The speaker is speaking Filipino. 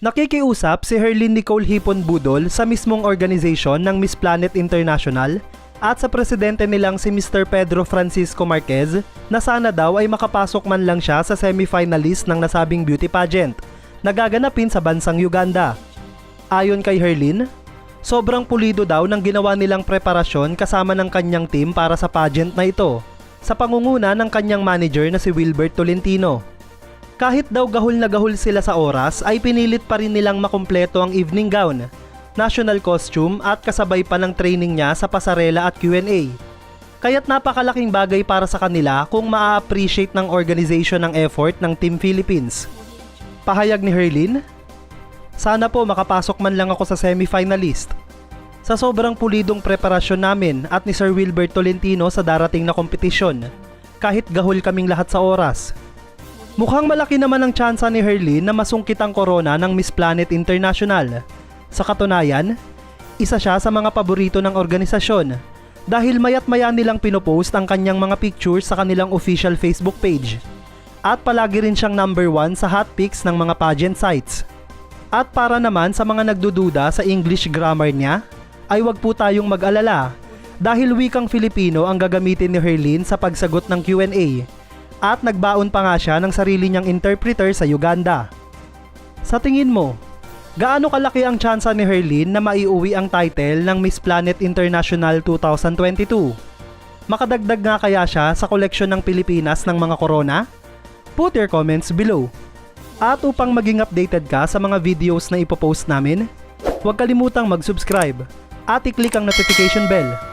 Nakikiusap si Herlin Nicole Hipon Budol sa mismong organization ng Miss Planet International at sa presidente nilang si Mr. Pedro Francisco Marquez na sana daw ay makapasok man lang siya sa semifinalist ng nasabing beauty pageant na gaganapin sa bansang Uganda. Ayon kay Herlin, sobrang pulido daw ng ginawa nilang preparasyon kasama ng kanyang team para sa pageant na ito sa pangunguna ng kanyang manager na si Wilbert Tolentino. Kahit daw gahol na gahol sila sa oras ay pinilit pa rin nilang makumpleto ang evening gown, national costume at kasabay pa ng training niya sa pasarela at Q&A. Kaya't napakalaking bagay para sa kanila kung maa-appreciate ng organization ng effort ng Team Philippines. Pahayag ni Herlin, Sana po makapasok man lang ako sa semifinalist. Sa sobrang pulidong preparasyon namin at ni Sir Wilbert Tolentino sa darating na kompetisyon, kahit gahol kaming lahat sa oras. Mukhang malaki naman ang tsansa ni Herlin na masungkit ang corona ng Miss Planet International. Sa katunayan, isa siya sa mga paborito ng organisasyon dahil mayat maya nilang pinopost ang kanyang mga pictures sa kanilang official Facebook page. At palagi rin siyang number one sa hot pics ng mga pageant sites. At para naman sa mga nagdududa sa English grammar niya, ay wag po tayong mag-alala dahil wikang Filipino ang gagamitin ni Herlin sa pagsagot ng Q&A at nagbaon pa nga siya ng sarili niyang interpreter sa Uganda. Sa tingin mo, gaano kalaki ang tsansa ni Herlin na maiuwi ang title ng Miss Planet International 2022? Makadagdag nga kaya siya sa koleksyon ng Pilipinas ng mga corona? Put your comments below. At upang maging updated ka sa mga videos na ipopost namin, huwag kalimutang mag-subscribe at i-click ang notification bell